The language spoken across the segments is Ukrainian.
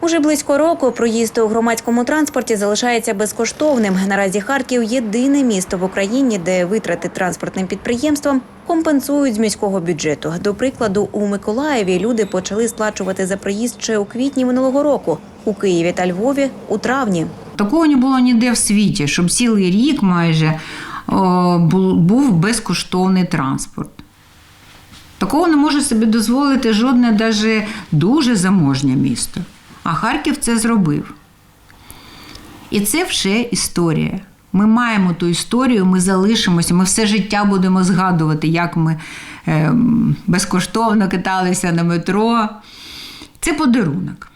Уже близько року проїзд у громадському транспорті залишається безкоштовним. Наразі Харків єдине місто в Україні, де витрати транспортним підприємствам компенсують з міського бюджету. До прикладу, у Миколаєві люди почали сплачувати за проїзд ще у квітні минулого року, у Києві та Львові у травні. Такого не було ніде в світі, щоб цілий рік майже був безкоштовний транспорт. Такого не може собі дозволити жодне даже дуже заможнє місто. А Харків це зробив. І це вже історія. Ми маємо ту історію, ми залишимося, ми все життя будемо згадувати, як ми ем, безкоштовно каталися на метро. Це подарунок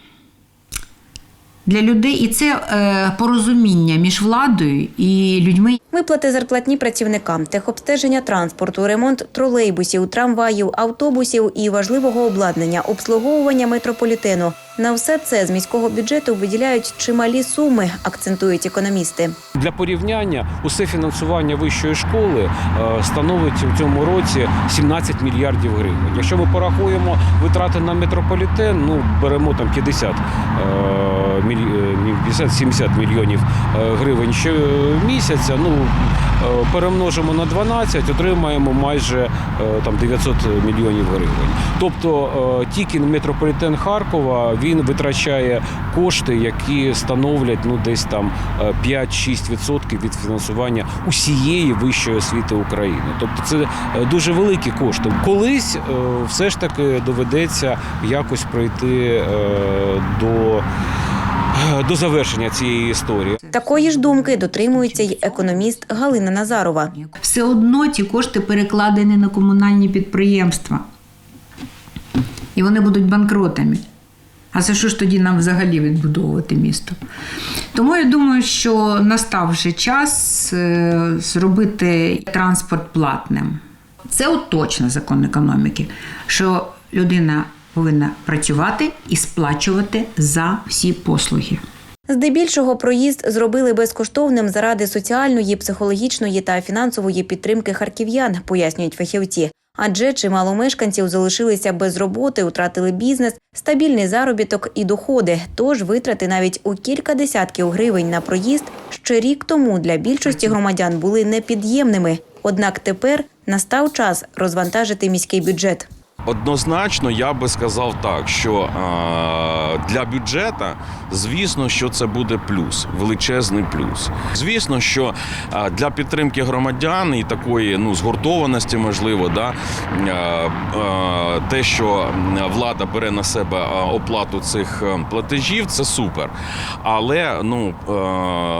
для людей, і це е, порозуміння між владою і людьми. Виплати зарплатні працівникам, техобстеження транспорту, ремонт тролейбусів, трамваїв, автобусів і важливого обладнання, обслуговування метрополітену. На все це з міського бюджету виділяють чималі суми, акцентують економісти. Для порівняння усе фінансування вищої школи е, становить у цьому році 17 мільярдів гривень. Якщо ми порахуємо витрати на метрополітен, ну беремо там 50 е, міль- е, ні, 50-70 мільйонів е, гривень щомісяця. Ну е, перемножимо на 12, отримаємо майже е, там 900 мільйонів гривень. Тобто е, тільки метрополітен Харкова він витрачає кошти, які становлять ну десь там е, 5-6% від фінансування усієї вищої освіти України. Тобто це е, дуже великі кошти. Колись е, все ж таки доведеться якось прийти е, до, до завершення цієї історії. Такої ж думки дотримується й економіст Галина Назарова. Все одно ті кошти перекладені на комунальні підприємства. І вони будуть банкротами. А за що ж тоді нам взагалі відбудовувати місто? Тому я думаю, що настав вже час е, зробити транспорт платним. Це от точно закон економіки, що людина повинна працювати і сплачувати за всі послуги. Здебільшого проїзд зробили безкоштовним заради соціальної, психологічної та фінансової підтримки харків'ян, пояснюють фахівці. Адже чимало мешканців залишилися без роботи, втратили бізнес, стабільний заробіток і доходи. Тож витрати навіть у кілька десятків гривень на проїзд ще рік тому для більшості громадян були непід'ємними. Однак тепер настав час розвантажити міський бюджет. Однозначно, я би сказав так, що е, для бюджету, звісно, що це буде плюс, величезний плюс. Звісно, що е, для підтримки громадян і такої ну згуртованості, можливо, да, е, те, що влада бере на себе оплату цих платежів, це супер. Але ну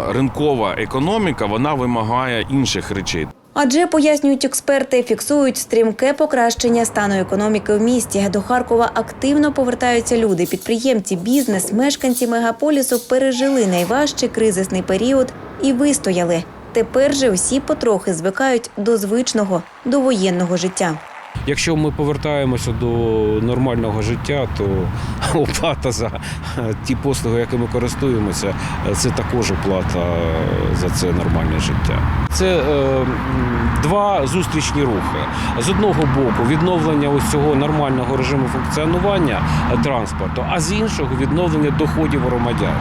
ринкова економіка вона вимагає інших речей. Адже пояснюють експерти, фіксують стрімке покращення стану економіки в місті. До Харкова активно повертаються люди, підприємці, бізнес, мешканці мегаполісу пережили найважчий кризисний період і вистояли. Тепер же всі потрохи звикають до звичного, до воєнного життя. Якщо ми повертаємося до нормального життя, то оплата за ті послуги, якими користуємося, це також оплата за це нормальне життя. Це е, два зустрічні рухи. З одного боку, відновлення ось цього нормального режиму функціонування е, транспорту, а з іншого відновлення доходів громадян.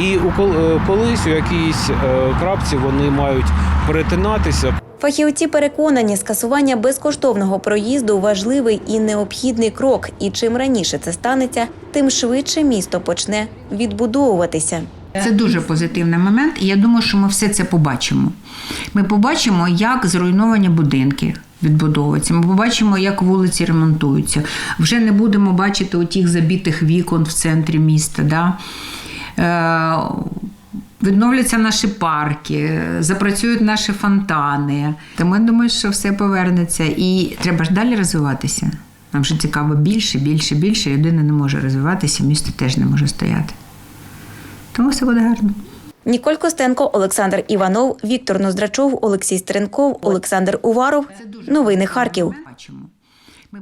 І у е, колись у якійсь е, крапці вони мають перетинатися. Фахівці переконані, скасування безкоштовного проїзду важливий і необхідний крок. І чим раніше це станеться, тим швидше місто почне відбудовуватися. Це дуже позитивний момент, і я думаю, що ми все це побачимо. Ми побачимо, як зруйновані будинки відбудовуються. Ми побачимо, як вулиці ремонтуються. Вже не будемо бачити отих забитих вікон в центрі міста. Да? Відновляться наші парки, запрацюють наші фонтани. Тому я думаю, що все повернеться. І треба ж далі розвиватися. Нам же цікаво більше, більше, більше. Людина не може розвиватися, місто теж не може стояти. Тому все буде гарно. Ніколь Костенко, Олександр Іванов, Віктор Ноздрачов, Олексій Стеренков, Олександр Уваров. Новини Харків. Бачимо. Ми